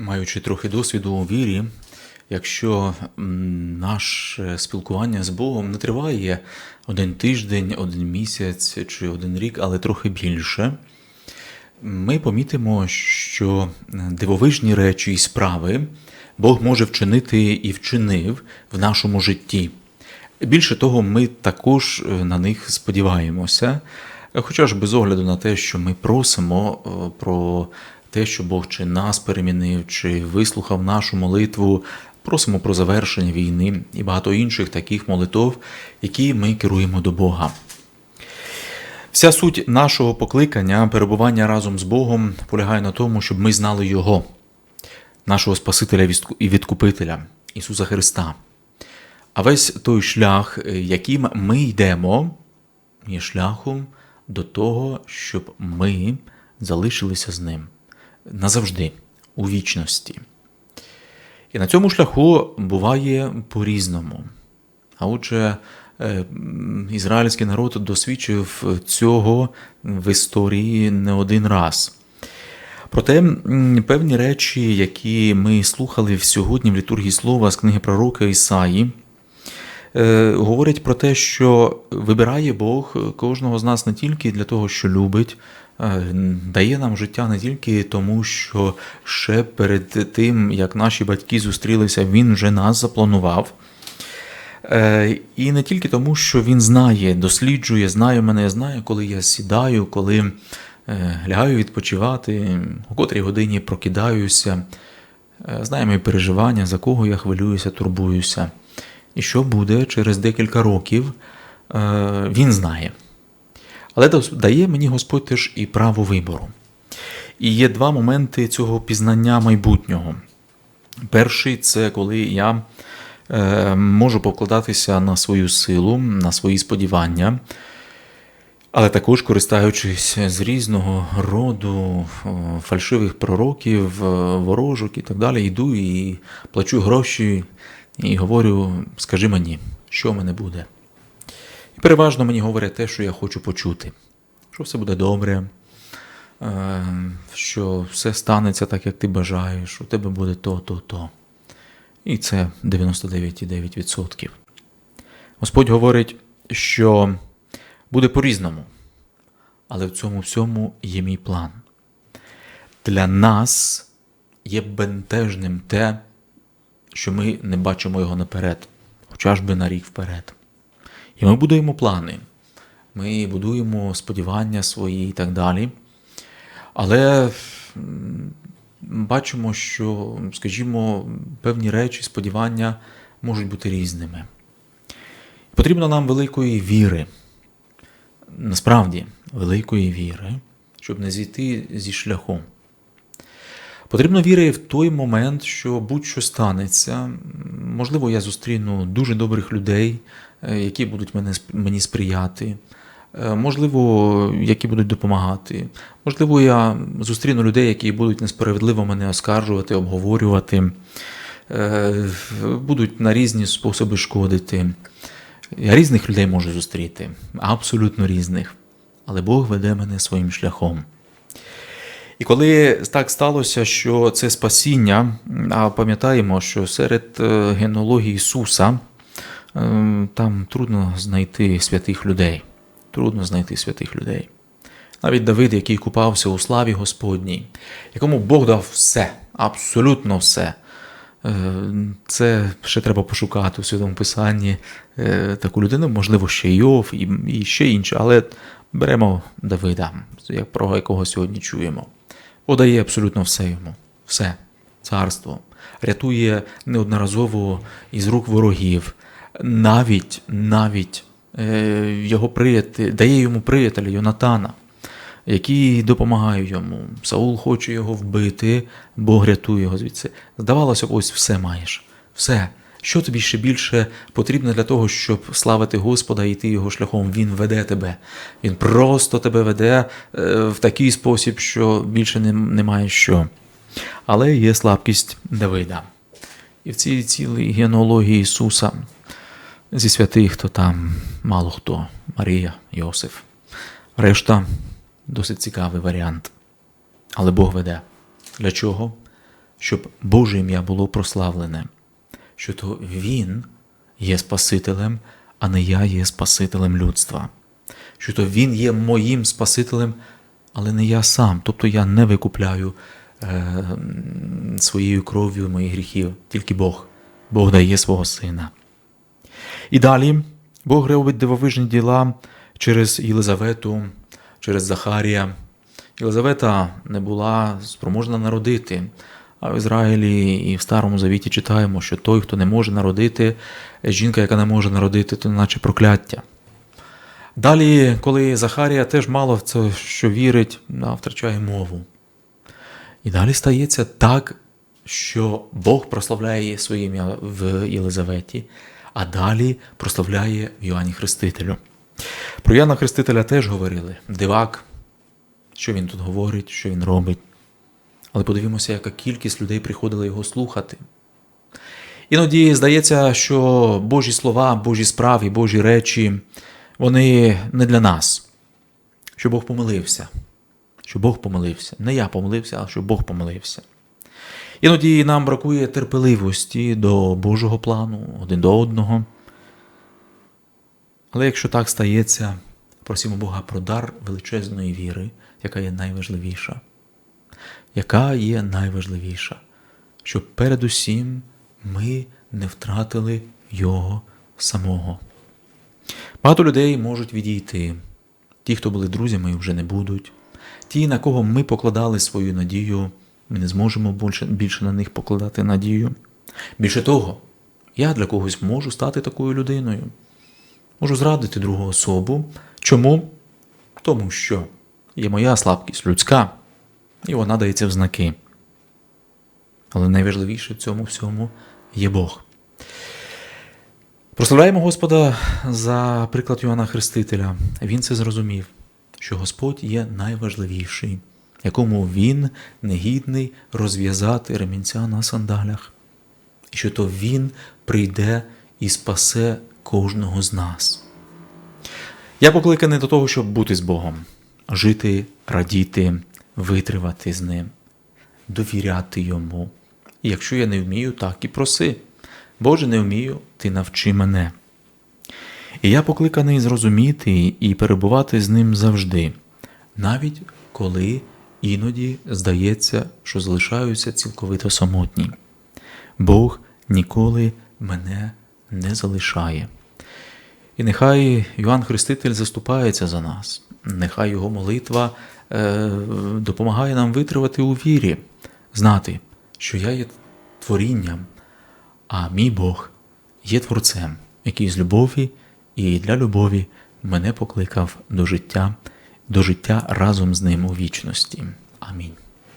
Маючи трохи досвіду у вірі, якщо наше спілкування з Богом не триває один тиждень, один місяць чи один рік, але трохи більше, ми помітимо, що дивовижні речі і справи Бог може вчинити і вчинив в нашому житті. Більше того, ми також е, на них сподіваємося, хоча ж без огляду на те, що ми просимо е, про те, що Бог чи нас перемінив, чи вислухав нашу молитву, просимо про завершення війни і багато інших таких молитов, які ми керуємо до Бога. Вся суть нашого покликання, перебування разом з Богом, полягає на тому, щоб ми знали Його, нашого Спасителя і Відкупителя, Ісуса Христа. А весь той шлях, е, яким ми йдемо, є шляхом до того, щоб ми залишилися з ним назавжди, у вічності. І на цьому шляху буває по-різному. А отже, е, ізраїльський народ досвідчив цього в історії не один раз. Проте певні речі, які ми слухали сьогодні в літургії слова з книги пророка Ісаї, е, говорять про те, що вибирає Бог кожного з нас не тільки для того, що любить, е, дає нам життя не тільки тому, що ще перед тим, як наші батьки зустрілися, Він вже нас запланував. Е, І не тільки тому, що він знає, досліджує, знає мене, знає, коли я сідаю, коли лягаю відпочивати, у котрій годині прокидаюся, знає мої переживання, за кого я хвилююся, турбуюся. І що буде через декілька років, е, він знає. Але дає мені Господь теж і право вибору. І є два моменти цього пізнання майбутнього. Перший це коли я е, можу покладатися на свою силу, на свої сподівання, але також користаючись з різного роду е, фальшивих пророків, ворожок і так далі, йду і плачу гроші і говорю: скажи мені, що в мене буде. І переважно мені говорять те, що я хочу почути, що все буде добре, е, що все станеться так, як ти бажаєш, у тебе буде то, то, то. І це 99,9%. Господь говорить, що буде по-різному, але в цьому всьому є мій план. Для нас є бентежним те, що ми не бачимо його наперед, хоча ж би на рік вперед. І ми будуємо плани, ми будуємо сподівання свої і так далі. Але бачимо, що, скажімо, певні речі, сподівання можуть бути різними. Потрібно нам великої віри, насправді великої віри, щоб не зійти зі шляху. Потрібно віри в той момент, що будь-що станеться. Можливо, я зустріну дуже добрих людей, е, які будуть мені сприяти. Е, Можливо, які будуть допомагати. Можливо, я зустріну людей, які будуть несправедливо мене оскаржувати, обговорювати, е, будуть на різні способи шкодити. Я різних людей можу зустріти, абсолютно різних. Але Бог веде мене своїм шляхом. І коли так сталося, що це спасіння, а пам'ятаємо, що серед е, генеалогії Ісуса е, там трудно знайти святих людей. Трудно знайти святих людей. Навіть Давид, який купався у славі Господній, якому Бог дав все, абсолютно все. Е, Це ще треба пошукати у Святому Писанні е, таку людину, можливо, ще Йов і, ще інше, але беремо Давида, про якого сьогодні чуємо. Подає абсолютно все йому, все, царство, рятує неодноразово із рук ворогів, навіть, навіть е, його приятель, дає йому приятеля Йонатана, які допомагають йому. Саул хоче його вбити, Бог рятує його звідси. Здавалося ось все маєш, все. Що тобі ще більше потрібно для того, щоб славити Господа і йти його шляхом? Він веде тебе. Він просто тебе веде е, в такий спосіб, що більше немає що. Але є слабкість Давида. І в цій цілій генеалогії Ісуса зі святих, то там мало хто. Марія, Йосиф. Решта досить цікавий варіант. Але Бог веде. Для чого? щоб Боже ім'я було прославлене, що то Він є Спасителем, а не я є Спасителем людства, що то Він є моїм Спасителем, але не я сам. Тобто я не викупляю е, своєю кров'ю моїх гріхів, тільки Бог. Бог дає свого сина. І далі Бог робить дивовижні діла через Єлизавету, через Захарія. Єлизавета не була спроможна народити. А в Ізраїлі і в Старому Завіті читаємо, що той, хто не може народити, жінка, яка не може народити, то наче прокляття. Далі, коли Захарія теж мало в це, що вірить, втрачає мову. І далі стається так, що Бог прославляє своє ім'я в Єлизаветі, а далі прославляє в Йоанні Хрестителю. Про Яна Хрестителя теж говорили дивак, що він тут говорить, що він робить. Але подивімося, яка кількість людей приходила його слухати. Іноді здається, що Божі слова, Божі справи, Божі речі, вони не для нас, що Бог помилився, що Бог помилився. Не я помилився, а що Бог помилився. Іноді нам бракує терпеливості до Божого плану, один до одного. Але якщо так стається, просимо Бога про дар величезної віри, яка є найважливіша. Яка є найважливіша, щоб передусім ми не втратили Його самого. Багато людей можуть відійти. Ті, хто були друзями, вже не будуть. Ті, на кого ми покладали свою надію, ми не зможемо більше, більше на них покладати надію. Більше того, я для когось можу стати такою людиною. Можу зрадити другу особу. Чому? Тому що є моя слабкість людська, і вона дається в знаки. Але найважливіше в цьому всьому є Бог. Прославляємо Господа за приклад Йоанна Хрестителя. Він це зрозумів, що Господь є найважливіший, якому він негідний розв'язати ремінця на сандалях, і що то Він прийде і спасе кожного з нас. Я покликаний до того, щоб бути з Богом, жити, радіти, витривати з Ним, довіряти Йому. І якщо я не вмію, так і проси. Боже, не вмію, ти навчи мене. І я покликаний зрозуміти і перебувати з ним завжди, навіть коли іноді здається, що залишаюся цілковито самотні. Бог ніколи мене не залишає. І нехай Йоанн Хреститель заступається за нас, нехай його молитва е, допомагає нам витривати у вірі, знати, що я є творінням, а мій Бог є творцем, який з любові і для любові мене покликав до життя, до життя разом з ним у вічності. Амінь.